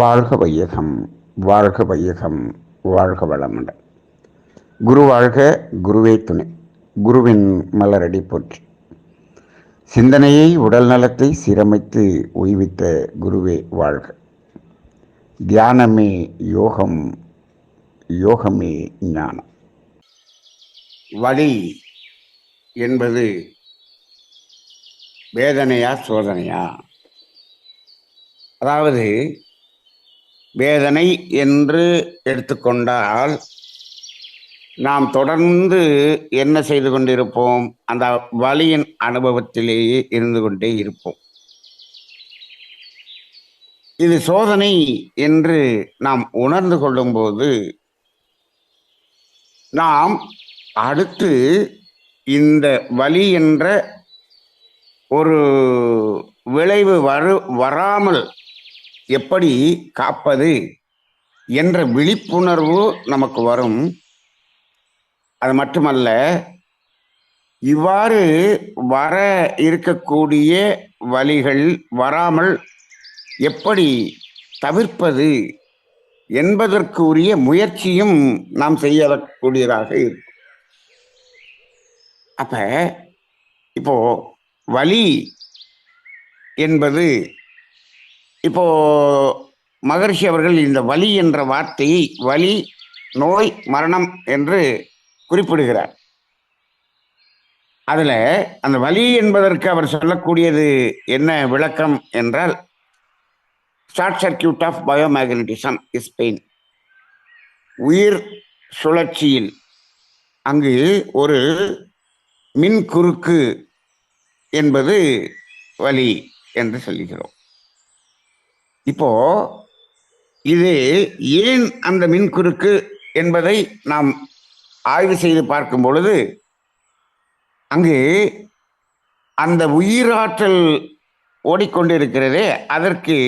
வாழ்க வையகம் வாழ்க வையகம் வாழ்க வளமுடன். குரு வாழ்க குருவே துணை. குருவின் மலரடி போற்றி. சிந்தனையை உடல் நலத்தை சீரமைத்து ஓய்வித்த குருவே வாழ்க. தியானமே யோகம் யோகமே ஞானம். வழி என்பது வேதனையா சோதனையா? அதாவது வேதனை என்று எடுத்துக்கொண்டால் நாம் தொடர்ந்து என்ன செய்து கொண்டிருப்போம்? அந்த வலியின் அனுபவத்திலேயே இருந்து கொண்டே இருப்போம். இது சோதனை என்று நாம் உணர்ந்து கொள்ளும்போது நாம் அடுத்து இந்த வலி என்ற ஒரு விளைவு வரு வராமல் எப்படி காப்பது என்ற விழிப்புணர்வு நமக்கு வரும். அது மட்டுமல்ல இவ்வாறு வர இருக்கக்கூடிய வழிகள் வராமல் எப்படி தவிர்ப்பது என்பதற்கு உரிய முயற்சியும் நாம் செய்யக்கூடியதாக இருக்கும். அப்ப இப்போ வலி என்பது இப்போ மகர்ஷி அவர்கள் இந்த வலி என்ற வார்த்தையை வலி நோய் மரணம் என்று குறிப்பிடுகிறார். அதில் அந்த வலி என்பதற்கு அவர் சொல்லக்கூடியது என்ன விளக்கம் என்றால் short circuit of biomagnetism is pain உயிர் சுழற்சியில் அங்கு ஒரு மின் குறுக்கு என்பது வலி என்று சொல்லுகிறோம். இப்போ இது ஏன் அந்த மின் குறுக்கு என்பதை நாம் ஆய்வு செய்து பார்க்கும் பொழுது அங்கு அந்த உயிராற்றல் ஓடிக்கொண்டிருக்கிறதே அதற்கு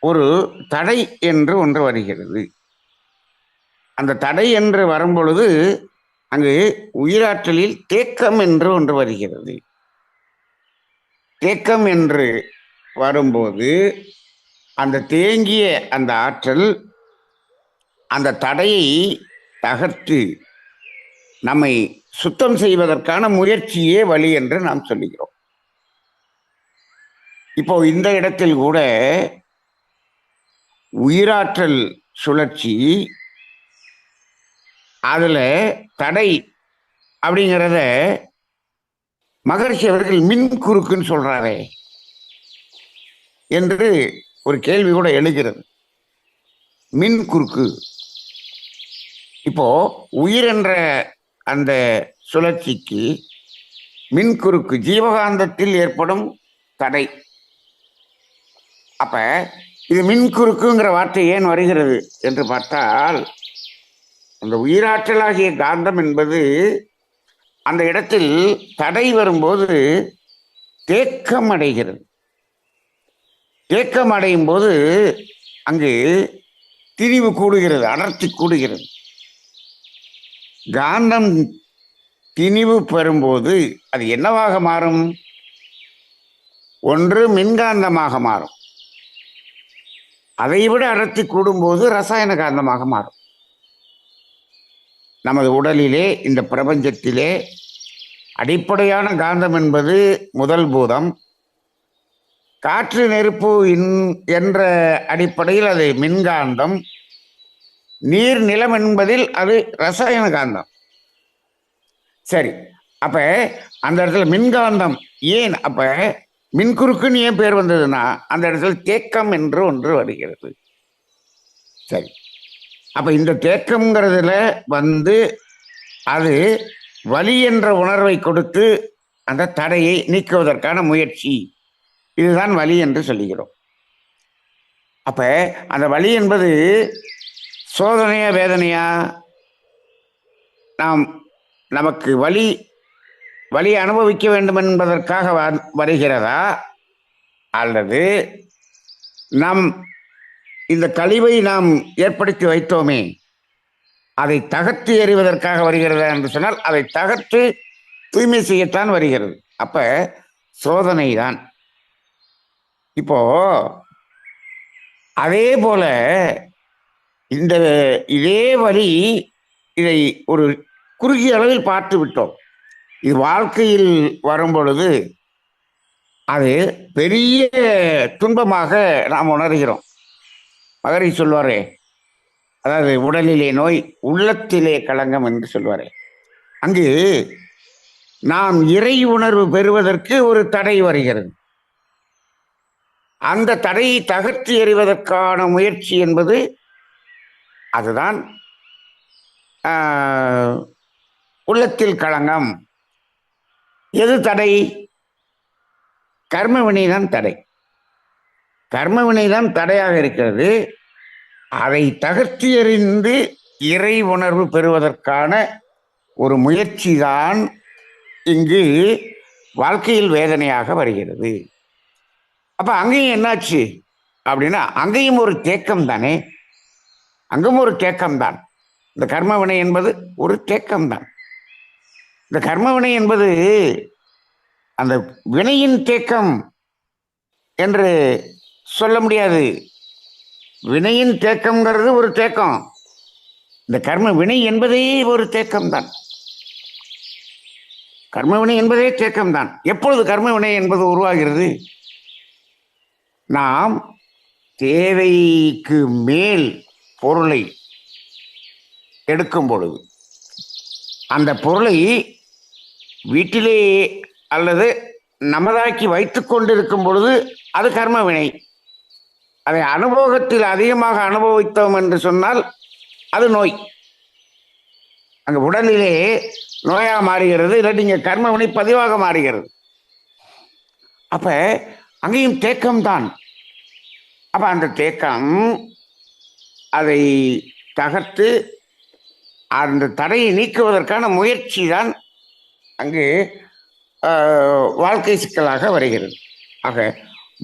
ஒரு தடை என்று ஒன்று வருகிறது. அந்த தடை என்று வரும்பொழுது அங்கு உயிராற்றலில் தேக்கம் என்று ஒன்று வருகிறது. தேக்கம் என்று வரும்போது அந்த தேங்கிய அந்த ஆற்றல் அந்த தடையை தகர்த்து நம்மை சுத்தம் செய்வதற்கான முயற்சியே வழி என்று நாம் சொல்லுகிறோம். இப்போ இந்த இடத்தில் கூட உயிராற்றல் சுழற்சி அதில் தடை அப்படிங்கிறத மகர்ஷி அவர்கள் மின் குறுக்குன்னு சொல்கிறாரே என்று ஒரு கேள்வி கூட எழுகிறது. மின் குறுக்கு. இப்போ உயிர் என்ற அந்த சுழற்சிக்கு மின் குறுக்கு ஜீவகாந்தத்தில் ஏற்படும் தடை. அப்ப இது மின் குறுக்குங்கிற வார்த்தை ஏன் வருகிறது என்று பார்த்தால் அந்த உயிராற்றலாகிய காந்தம் என்பது அந்த இடத்தில் தடை வரும்போது தேக்கம் அடைகிறது தேக்கம் அடையும் போது அங்கு திரிவு கூடுகிறது அடர்த்தி கூடுகிறது. காந்தம் திணிவு பெறும்போது அது என்னவாக மாறும்? ஒன்று மின்காந்தமாக மாறும். அதைவிட அடர்த்தி கூடும்போது ரசாயன காந்தமாக மாறும். நமது உடலிலே இந்த பிரபஞ்சத்திலே அடிப்படையான காந்தம் என்பது முதல் பூதம். காற்று நெருப்பு என்ற அடிப்படையில் அது மின்காந்தம். நீர் நிலம் என்பதில் அது ரசாயன காந்தம். சரி அப்ப அந்த இடத்துல மின்காந்தம் ஏன்? அப்ப மின்குறுக்குன்னு ஏன் பேர் வந்ததுன்னா அந்த இடத்துல தேக்கம் என்று ஒன்று வருகிறது. சரி அப்ப இந்த தேக்கம்ங்கிறதுல வந்து அது வலி என்ற உணர்வை கொடுத்து அந்த தடையை நீக்குவதற்கான முயற்சி. இதுதான் வலி என்று சொல்லுகிறோம். அப்ப அந்த வலி என்பது சோதனையா வேதனையா? நாம் நமக்கு வலி வலி அனுபவிக்க வேண்டும் என்பதற்காக வருகிறதா? அல்லது நம் இந்த கழிவை நாம் ஏற்படுத்தி வைத்தோமே அதை தகர்த்து எறிவதற்காக வருகிறதா என்று சொன்னால் அதை தகர்த்து தூய்மை செய்யத்தான் வருகிறது. அப்ப சோதனை தான் இப்போ அதே போல இந்த இதே வழி இதை ஒரு குறுகிய அளவில் பார்த்து விட்டோம். இது வாழ்க்கையில் வரும் பொழுது அது பெரிய துன்பமாக நாம் உணர்கிறோம். மகரி சொல்வாரே அதாவது உடலிலே நோய் உள்ளத்திலே களங்கம் என்று சொல்வாரே. அங்கு நாம் இறை உணர்வு பெறுவதற்கு ஒரு தடை வருகிறது. அந்த தடையை தகர்த்து எறிவதற்கான முயற்சி என்பது அதுதான் உள்ளத்தில் களங்கம். எது தடை? கர்ம வினைதான் தடை. கர்ம வினைதான் தடையாக இருக்கிறது. அதை தகர்த்து எறிந்து இறை உணர்வு பெறுவதற்கான ஒரு முயற்சி தான் இங்கு வாழ்க்கையில் வேதனையாக வருகிறது. அப்ப அங்கேயும் என்னாச்சு? அப்படின்னா அங்கேயும் ஒரு தேக்கம் தானே? அங்கும் ஒரு தேக்கம் தான். இந்த கர்மவினை என்பது ஒரு தேக்கம் தான். இந்த கர்மவினை என்பது அந்த வினையின் தேக்கம் என்று சொல்ல முடியாது. வினையின் தேக்கம்ங்கிறது ஒரு தேக்கம். இந்த கர்ம வினை என்பதே ஒரு தேக்கம் தான். கர்மவினை என்பதே தேக்கம் தான். எப்பொழுது கர்மவினை என்பது உருவாகிறது? நாம் தேவைக்கு மேல் பொருளை எடுக்கும் பொழுது அந்த பொருளை வீட்டிலே அல்லது நமதாக்கி வைத்து கொண்டிருக்கும் பொழுது அது கர்ம வினை. அதை அனுபவத்தில் அதிகமாக அனுபவித்தோம் என்று சொன்னால் அது நோய். அங்கே உடலிலே நோயாக மாறுகிறது இல்லாட்டி இங்கே கர்ம வினை பதிவாக மாறுகிறது. அப்போ அங்கேயும் தேக்கம்தான். அப்போ அந்த தேக்கம் அதை தகர்த்து அந்த தடையை நீக்குவதற்கான முயற்சி தான் அங்கு வாழ்க்கை சிக்கலாக வருகிறது. ஆக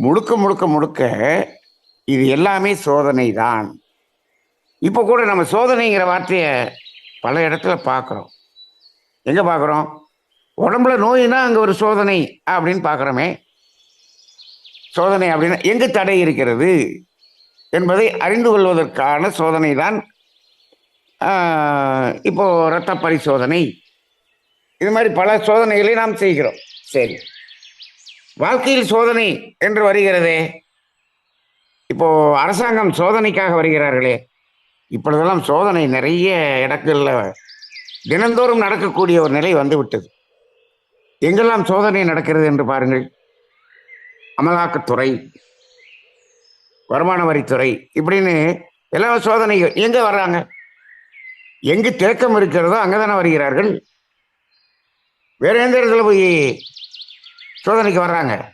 முழுக்க முழுக்க முழுக்க இது எல்லாமே சோதனை தான் இப்போ கூட நம்ம சோதனைங்கிற வார்த்தையை பல இடத்துல பார்க்குறோம். எங்கே பார்க்குறோம்? உடம்புல நோயினா அங்கே ஒரு சோதனை அப்படின்னு பார்க்குறோமே. சோதனை அப்படின்னா எங்கு தடை இருக்கிறது என்பதை அறிந்து கொள்வதற்கான சோதனை தான் இப்போ இரத்த பரிசோதனை. இது மாதிரி பல சோதனைகளை நாம் செய்கிறோம். சரி. வாழ்க்கையில் சோதனை என்று வருகிறதே. இப்போ அரசாங்கம் சோதனைக்காக வருகிறார்களே. இப்பொழுதெல்லாம் சோதனை நிறைய இடங்கள்ல தினந்தோறும் நடக்கக்கூடிய ஒரு நிலை வந்துவிட்டது. எங்கெல்லாம் சோதனை நடக்கிறது என்று பாருங்கள். அமலாக்கத்துறை வருமான வரித்துறை இப்படின்னு எல்லா சோதனைகள் எங்க வர்றாங்க? எங்கு தேக்கம் இருக்கிறதோ அங்கதானே வருகிறார்கள். வேற எந்த இடத்துல போய் சோதனைக்கு வர்றாங்க?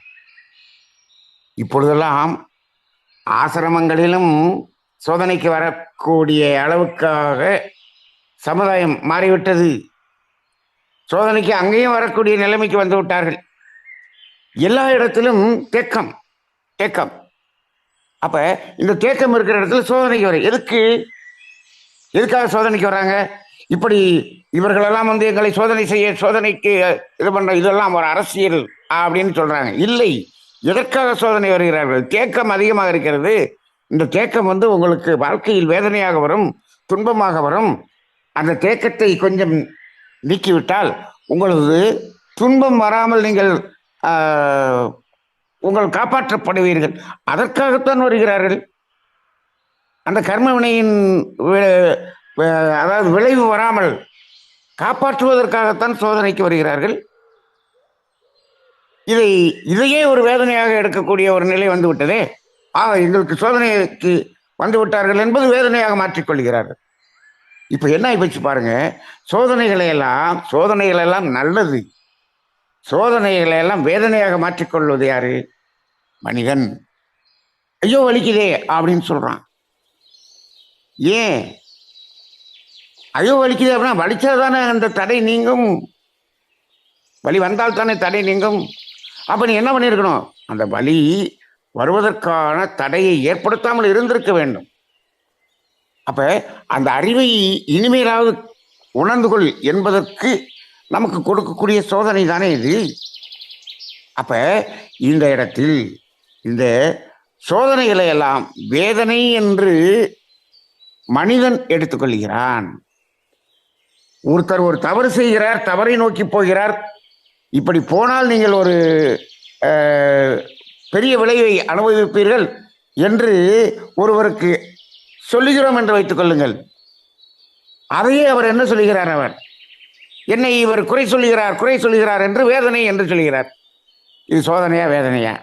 இப்பொழுதெல்லாம் ஆசிரமங்களிலும் சோதனைக்கு வரக்கூடிய அளவுக்காக சமுதாயம் மாறிவிட்டது. சோதனைக்கு அங்கேயும் வரக்கூடிய நிலைமைக்கு வந்து விட்டார்கள். எல்லா இடத்திலும் தேக்கம் தேக்கம். அப்ப இந்த தேக்கம் இருக்கிற இடத்துல சோதனைக்கு வர எதுக்கு? எதுக்காக சோதனைக்கு வராங்க? இப்படி இவர்களெல்லாம் வந்து எங்களை சோதனை செய்ய சோதனைக்கு இது பண்ற இதெல்லாம் ஒரு அரசியல் அப்படின்னு சொல்றாங்க. இல்லை எதற்காக சோதனை வருகிறார்கள்? தேக்கம் அதிகமாக இருக்கிறது. இந்த தேக்கம் வந்து உங்களுக்கு வாழ்க்கையில் வேதனையாக வரும் துன்பமாக வரும். அந்த தேக்கத்தை கொஞ்சம் நீக்கிவிட்டால் உங்களது துன்பம் வராமல் நீங்கள் உங்கள் காப்பாற்றப்படுவீர்கள். அதற்காகத்தான் வருகிறார்கள். அந்த கர்மவினையின் அதாவது விளைவு வராமல் காப்பாற்றுவதற்காகத்தான் சோதனைக்கு வருகிறார்கள். இதை இதையே ஒரு வேதனையாக எடுக்கக்கூடிய ஒரு நிலை வந்துவிட்டதே. ஆக எங்களுக்கு சோதனைக்கு வந்து விட்டார்கள் என்பது வேதனையாக மாற்றிக்கொள்கிறார்கள். இப்போ என்ன ஆயிப்போச்சு பாருங்க. சோதனைகளை எல்லாம் சோதனைகள் எல்லாம் நல்லது. சோதனைகளை எல்லாம் வேதனையாக மாற்றிக்கொள்வது யாரு? மனிதன். ஐயோ வலிக்குதே அப்படின்னு சொல்றான். ஏன்? ஐயோ வலிக்குது அப்படின்னா வலிச்சா தானே அந்த தடை நீங்கும். வலி வந்தால் தானே தடை நீங்கும். அப்ப நீ என்ன பண்ணியிருக்கணும்? அந்த வலி வருவதற்கான தடையை ஏற்படுத்தாமல் இருந்திருக்க வேண்டும். அப்ப அந்த அறிவை இனிமேலாவது உணர்ந்து கொள் என்பதற்கு நமக்கு கொடுக்கக்கூடிய சோதனை தானே இது? அப்ப இந்த இடத்தில் இந்த சோதனைகளை எல்லாம் வேதனை என்று மனிதன் எடுத்துக்கொள்கிறான். ஒருத்தர் ஒரு தவறு செய்கிறார் தவறை நோக்கி போகிறார். இப்படி போனால் நீங்கள் ஒரு பெரிய விளைவை அனுபவிப்பீர்கள் என்று ஒருவருக்கு சொல்லுகிறோம் என்று வைத்துக் கொள்ளுங்கள். அதையே அவர் என்ன சொல்லுகிறார் அவர்? என்னை இவர் குறை சொல்லுகிறார் குறை சொல்லுகிறார் என்று வேதனை என்று சொல்கிறார் இது சோதனையா வேதனையா?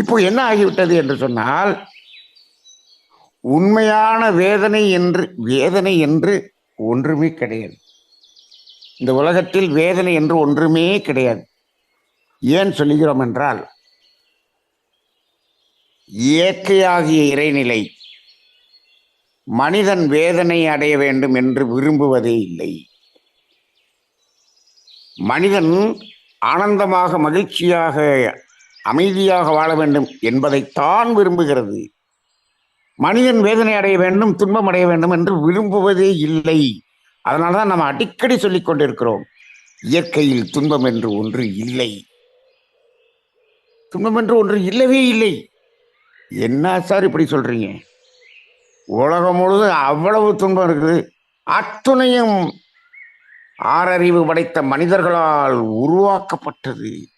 இப்போ என்ன ஆகிவிட்டது என்று சொன்னால் உண்மையான வேதனை என்று வேதனை என்று ஒன்றுமே கிடையாது. இந்த உலகத்தில் வேதனை என்று ஒன்றுமே கிடையாது. ஏன் சொல்லுகிறோம் என்றால் இயற்கையாகிய இறைநிலை மனிதன் வேதனை அடைய வேண்டும் என்று விரும்புவதே இல்லை. மனிதன் ஆனந்தமாக மகிழ்ச்சியாக அமைதியாக வாழ வேண்டும் என்பதைத்தான் விரும்புகிறது. மனிதன் வேதனை அடைய வேண்டும் துன்பம் அடைய வேண்டும் என்று விரும்புவதே இல்லை. அதனால தான் நம்ம அடிக்கடி சொல்லிக் கொண்டிருக்கிறோம் இயற்கையில் துன்பம் என்று ஒன்று இல்லை. துன்பம் என்று ஒன்று இல்லவே இல்லை. என்ன சார் இப்படி சொல்றீங்க? உலகம் முழுவதும் அவ்வளவு துன்பம் இருக்குது. அத்துணையும் ஆறறிவு படைத்த மனிதர்களால் உருவாக்கப்பட்டது.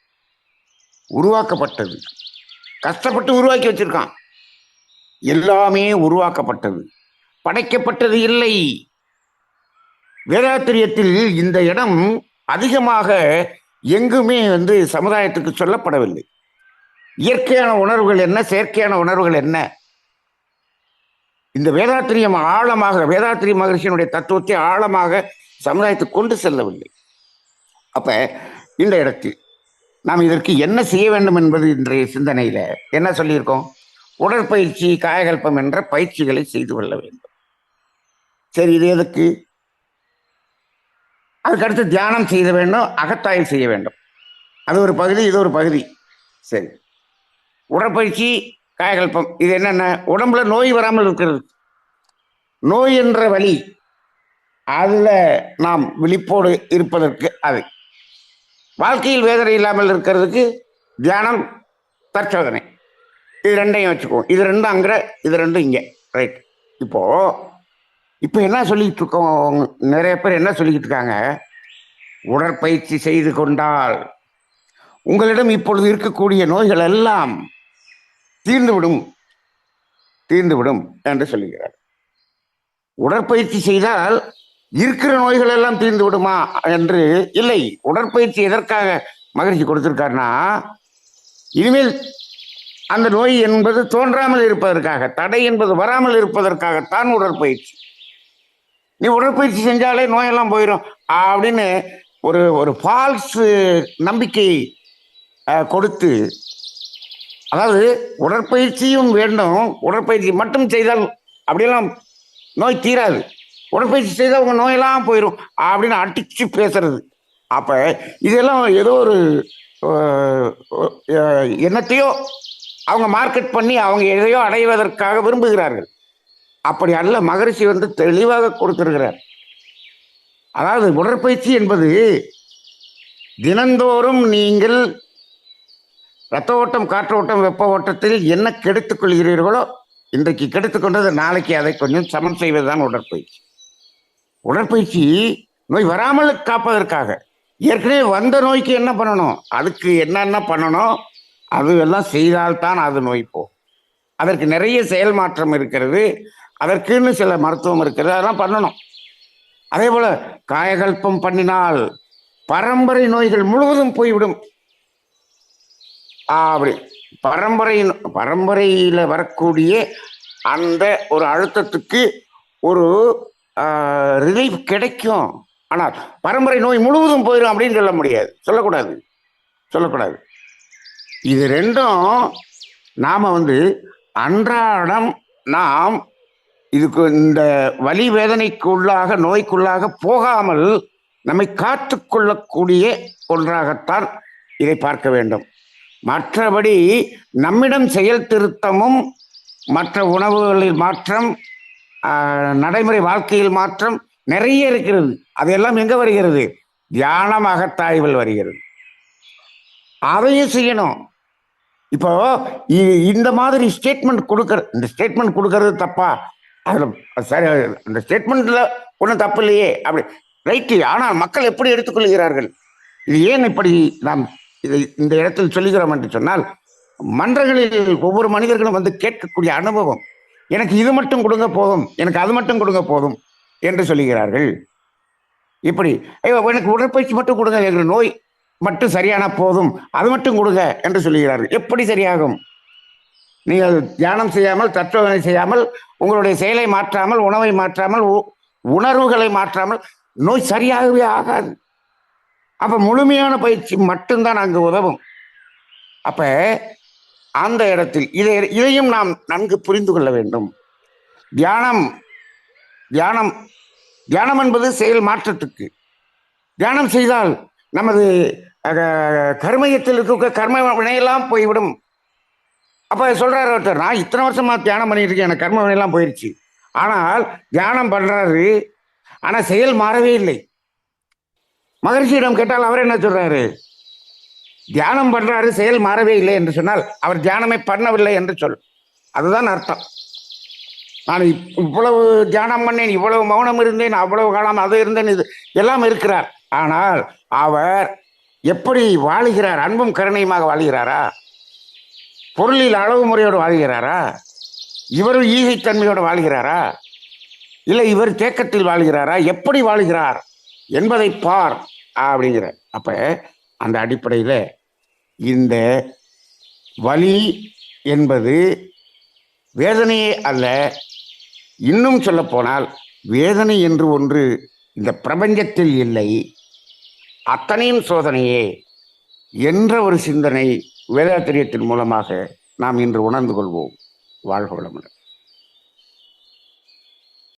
உருவாக்கப்பட்டது. கஷ்டப்பட்டு உருவாக்கி வச்சிருக்கான். எல்லாமே உருவாக்கப்பட்டது. படைக்கப்பட்டது இல்லை. வேதாத்திரியத்தில் இந்த இடம் அதிகமாக எங்குமே வந்து சமுதாயத்துக்கு சொல்லப்படவில்லை. இயற்கையான உணர்வுகள் என்ன செயற்கையான உணர்வுகள் என்ன? இந்த வேதாத்திரியம் ஆழமாக வேதாத்திரி மகர்ஷியினுடைய தத்துவத்தை ஆழமாக சமுதாயத்தை கொண்டு செல்லவில்லை. அப்ப இந்த இடத்தில் நாம் இதற்கு என்ன செய்ய வேண்டும் என்பது இன்றைய சிந்தனையில என்ன சொல்லியிருக்கோம்? உடற்பயிற்சி காயகல்பம் என்ற பயிற்சிகளை செய்து கொள்ள வேண்டும். சரி இது எதுக்கு? அதுக்கடுத்து தியானம் செய்ய வேண்டும் அகத்தாய்வு செய்ய வேண்டும். அது ஒரு பகுதி இது ஒரு பகுதி. சரி. உடற்பயிற்சி காயகல்பம் இது என்னென்ன? உடம்புல நோய் வராமல் இருக்கிறது. நோய் என்ற வழி அதில் நாம் விழிப்போடு இருப்பதற்கு அது. வாழ்க்கையில் வேதனை இல்லாமல் இருக்கிறதுக்கு தியானம் தற்சோதனை. இது ரெண்டையும் வச்சுக்குவோம். இது ரெண்டும் அங்கே இது ரெண்டும் இங்கே. ரைட் இப்போ இப்போ என்ன சொல்லிட்டு இருக்கோம்? நிறைய பேர் என்ன சொல்லிக்கிட்டு இருக்காங்க? உடற்பயிற்சி செய்து கொண்டால் உங்களிடம் இப்பொழுது இருக்கக்கூடிய நோய்கள் எல்லாம் தீர்ந்துவிடும் தீர்ந்துவிடும் என்று சொல்லுகிறார். உடற்பயிற்சி செய்தால் இருக்கிற நோய்கள் எல்லாம் தீர்ந்து விடுமா என்று இல்லை. உடற்பயிற்சி எதற்காக மகிழ்ச்சி கொடுத்திருக்காருன்னா இனிமேல் அந்த நோய் என்பது தோன்றாமல் இருப்பதற்காக தடை என்பது வராமல் இருப்பதற்காகத்தான் உடற்பயிற்சி. நீ உடற்பயிற்சி செஞ்சாலே நோயெல்லாம் போயிடும் அப்படின்னு ஒரு ஒரு ஃபால்ஸ் நம்பிக்கை கொடுத்து அதாவது உடற்பயிற்சியும் வேண்டும் உடற்பயிற்சி மட்டும் செய்தால் அப்படியெல்லாம் நோய் தீராது. உடற்பயிற்சி செய்தால் உங்க நோயெல்லாம் போயிடும் அப்படின்னு அடிச்சு பேசுறது. அப்ப இதெல்லாம் ஏதோ ஒரு என்னத்தையோ அவங்க மார்க்கெட் பண்ணி அவங்க எதையோ அடைவதற்காக விரும்புகிறார்கள். அப்படி அல்ல மகரிஷி வந்து தெளிவாக கொடுத்திருக்கிறார். அதாவது உடற்பயிற்சி என்பது தினந்தோறும் நீங்கள் ரத்த ஓட்டம் காற்று ஓட்டம் வெப்ப ஓட்டத்தில் என்ன கெடுத்துக் கொள்கிறீர்களோ இன்றைக்கு கெடுத்துக்கொண்டது நாளைக்கு அதை கொஞ்சம் சமன் செய்வதுதான் உடற்பயிற்சி. உடற்பயிற்சி நோய் வராமல் காப்பதற்காக. ஏற்கனவே வந்த நோய்க்கு என்ன பண்ணணும்? அதுக்கு என்னென்ன பண்ணணும்? அது எல்லாம் செய்தால்தான் அது நோய் போகும். அதற்கு நிறைய செயல் மாற்றம் இருக்கிறது. அதற்குன்னு சில மருத்துவம் இருக்கிறது. அதெல்லாம் பண்ணணும். அதே போல காயகல்பம் பண்ணினால் பரம்பரை நோய்கள் முழுவதும் போய்விடும். அப்படி. பரம்பரை பரம்பரையில் வரக்கூடிய அந்த ஒரு அழுத்தத்துக்கு ஒரு ரிலீஃப் கிடைக்கும். ஆனால் பரம்பரை நோய் முழுவதும் போயிடும் அப்படின்னு சொல்ல முடியாது. சொல்லக்கூடாது. சொல்லக்கூடாது. இது ரெண்டும் நாம் வந்து அன்றாடம் நாம் இதுக்கு இந்த வலி வேதனைக்கு உள்ளாக நோய்க்குள்ளாக போகாமல் நம்மை காத்து கொள்ளக்கூடிய ஒன்றாகத்தான் இதை பார்க்க வேண்டும். மற்றபடி நம்மிடம் செயல் திருத்தமும் மற்ற உணவுகளில் மாற்றம் நடைமுறை வாழ்க்கையில் மாற்றம் நிறைய இருக்கிறது. அதெல்லாம் எங்க வருகிறது? தியானம் அகத்தாய்வில் வருகிறது. அதையும் செய்யணும். இப்போ இந்த மாதிரி ஸ்டேட்மெண்ட் கொடுக்கற இந்த ஸ்டேட்மெண்ட் கொடுக்கறது தப்பா? அதில் சரி அந்த ஸ்டேட்மெண்ட்ல ஒன்றும் தப்பு இல்லையே அப்படி. ரைட்டு ஆனால் மக்கள் எப்படி எடுத்துக்கொள்கிறார்கள்? இது ஏன் இப்படி நாம் இதை இந்த இடத்தில் சொல்லுகிறோம் என்று சொன்னால் மன்றங்களில் ஒவ்வொரு மனிதர்களும் வந்து கேட்கக்கூடிய அனுபவம். எனக்கு இது மட்டும் கொடுங்க போதும். எனக்கு அது மட்டும் கொடுங்க போதும் என்று சொல்லுகிறார்கள். இப்படி ஐயோ எனக்கு உடற்பயிற்சி மட்டும் கொடுங்க எங்கள் நோய் மட்டும் சரியான போதும். அது மட்டும் கொடுங்க என்று சொல்லுகிறார்கள். எப்படி சரியாகும்? நீங்கள் தியானம் செய்யாமல் தத்துவனை செய்யாமல் உங்களுடைய செயலை மாற்றாமல் உணவை மாற்றாமல் உ- உணர்வுகளை மாற்றாமல் நோய் சரியாகவே ஆகாது. அப்போ முழுமையான பயிற்சி மட்டும்தான் அங்கு உதவும். அப்போ அந்த இடத்தில் இதை இதையும் நாம் நன்கு புரிந்து கொள்ள வேண்டும். தியானம் தியானம் தியானம் என்பது செயல் மாற்றத்துக்கு. தியானம் செய்தால் நமது கர்மயத்தில் இருக்க கர்ம வினையெல்லாம் போய்விடும். அப்போ சொல்கிறார் ஒருத்தர் நான் இத்தனை வருஷமாக தியானம் பண்ணிட்டு இருக்கேன் எனக்கு கர்ம வினையெல்லாம் போயிடுச்சு ஆனால் தியானம் பண்ணுறாரு ஆனால் செயல் மாறவே இல்லை. மகரிஷியிடம் கேட்டால் அவர் என்ன சொல்கிறாரு தியானம் பண்றாரு செயல் மாறவே இல்லை என்று சொன்னால் அவர் தியானமே பண்ணவில்லை என்று சொல். அதுதான் அர்த்தம். நான் இப்- இவ்வளவு தியானம் பண்ணேன் இவ்வளவு மௌனம் இருந்தேன் அவ்வளவு காலம் அது இருந்தேன் இது எல்லாம் இருக்கிறார். ஆனால் அவர் எப்படி வாழுகிறார்? அன்பும் கருணையுமாக வாழுகிறாரா? பொருளில் அளவு முறையோடு வாழ்கிறாரா? இவரும் ஈகைத்தன்மையோடு வாழ்கிறாரா? இல்லை இவர் தேக்கத்தில் வாழ்கிறாரா? எப்படி வாழ்கிறார்? என்பதை பார் அப்படிங்கிற அப்போ அந்த அடிப்படையில் இந்த வலி என்பது வேதனையே அல்ல. இன்னும் சொல்லப்போனால் வேதனை என்று ஒன்று இந்த பிரபஞ்சத்தில் இல்லை. அத்தனையும் சோதனையே. என்ற ஒரு சிந்தனை வேதாத்திரியத்தின் மூலமாக நாம் இன்று உணர்ந்து கொள்வோம். வாழ்க வளமுடன்.